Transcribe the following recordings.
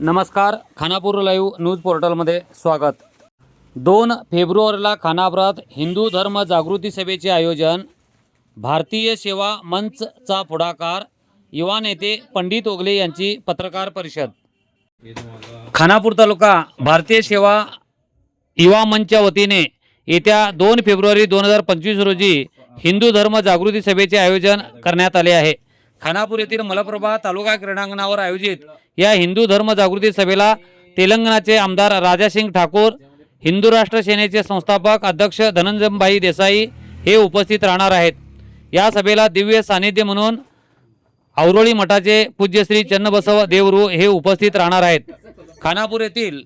नमस्कार Khanapur live news पोर्टलमध्ये स्वागत. दोन फेब्रुवारीला खानापुरात हिंदू धर्म जागृती सभेचे आयोजन भारतीय सेवा मंचचा पुढाकार युवा नेते पंडित ओगले यांची पत्रकार परिषद. खानापूर तालुका भारतीय सेवा युवा मंचच्या वतीने येत्या दोन फेब्रुवारी दोन हजार पंचवीस रोजी हिंदू धर्म जागृती सभेचे आयोजन करण्यात आले आहे. खानापूर येथील मलप्रभा तालुका क्रीडांगणावर आयोजित या हिंदू धर्म जागृती सभेला तेलंगणाचे आमदार राजासिंग ठाकूर हिंदू राष्ट्र सेनेचे संस्थापक अध्यक्ष धनंजयभाई देसाई हे उपस्थित राहणार आहेत. या सभेला दिव्य सानिध्य म्हणून औरोळी मठाचे पूज्य श्री चन्नबसव देवरू हे उपस्थित राहणार आहेत. खानापूर येथील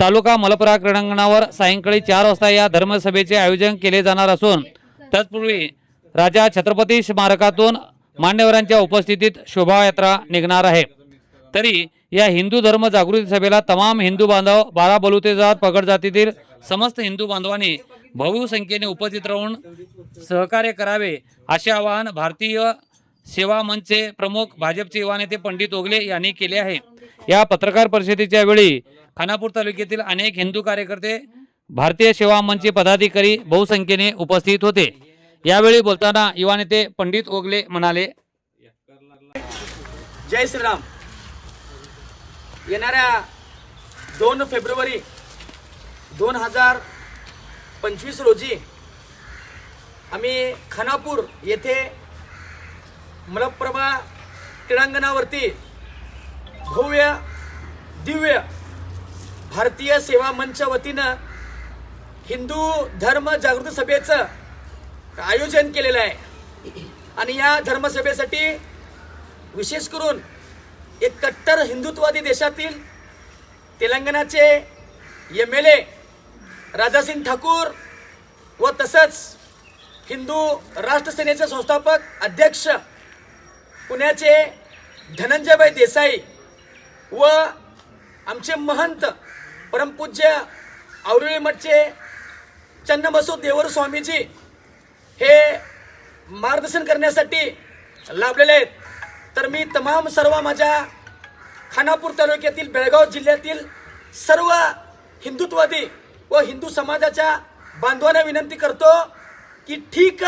तालुका मलपरा क्रीडांगणावर सायंकाळी चार वाजता या धर्मसभेचे आयोजन केले जाणार असून तत्पूर्वी राजा छत्रपती स्मारकातून मान्यवरांच्या उपस्थितीत शोभायात्रा निघणार आहे. तरी या हिंदू धर्म जागृती सभेला तमाम हिंदू बांधव बारा बलुते जात पगड जातीतील समस्त हिंदू बांधवांनी भव्य संख्येने उपस्थित राहून सहकार्य करावे असे आवाहन भारतीय सेवा मंचचे प्रमुख भाजपचे युवा नेते पंडित ओगले यांनी केले आहे. या पत्रकार परिषदेच्या वेळी खानापूर तालुक्यातील अनेक हिंदू कार्यकर्ते भारतीय सेवा मंचचे पदाधिकारी बहुसंख्येने उपस्थित होते. यावेळी बोलताना युवा नेते पंडित ओगले म्हणाले जय श्रीराम. येणाऱ्या दोन फेब्रुवारी दोन हजार पंचवीस रोजी आम्ही खानापूर येथे मलप्रभा क्रीडांगणावरती भव्य दिव्य भारतीय सेवा मंच वतीनं हिंदू धर्म जागृती सभेचं आयोजन केलेलं आहे? आणि या धर्मसभेसाठी विशेष करून एक कट्टर हिंदुत्ववादी देशातील तेलंगणाचे M L A Raja Singh Thakur व तसंच हिंदू राष्ट्रसेनेचे संस्थापक अध्यक्ष पुण्याचे धनंजयभाई देसाई व आमचे महंत परमपूज्य औरळी मठचे चन्नबसव देवर स्वामीजी हे मार्गदर्शन करण्यासाठी लाभलेले आहेत. तर मी तमाम सर्व माझ्या खानापूर तालुक्यातील बेळगाव जिल्ह्यातील सर्व हिंदुत्ववादी व हिंदू समाजाच्या बांधवांना विनंती करतो की ठीक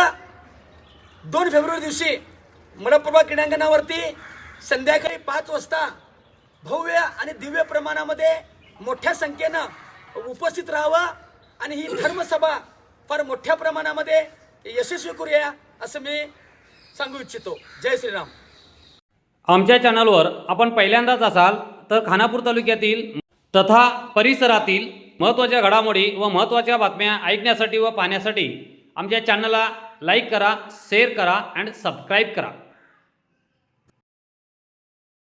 दोन फेब्रुवारी दिवशी मनप्रभा क्रीडांगणावरती संध्याकाळी पाच वाजता भव्य आणि दिव्य प्रमाणामध्ये मोठ्या संख्येनं उपस्थित राहावं आणि ही धर्मसभा फार मोठ्या प्रमाणामध्ये यशस्वी करूया असं मी सांगू इच्छितो. जय श्रीराम. आमच्या चॅनलवर आपण पहिल्यांदाच असाल तर खानापूर तालुक्यातील तथा परिसरातील महत्त्वाच्या घडामोडी व महत्त्वाच्या बातम्या ऐकण्यासाठी व पाहण्यासाठी आमच्या चॅनलला लाईक करा शेअर करा अँड सबस्क्राईब करा.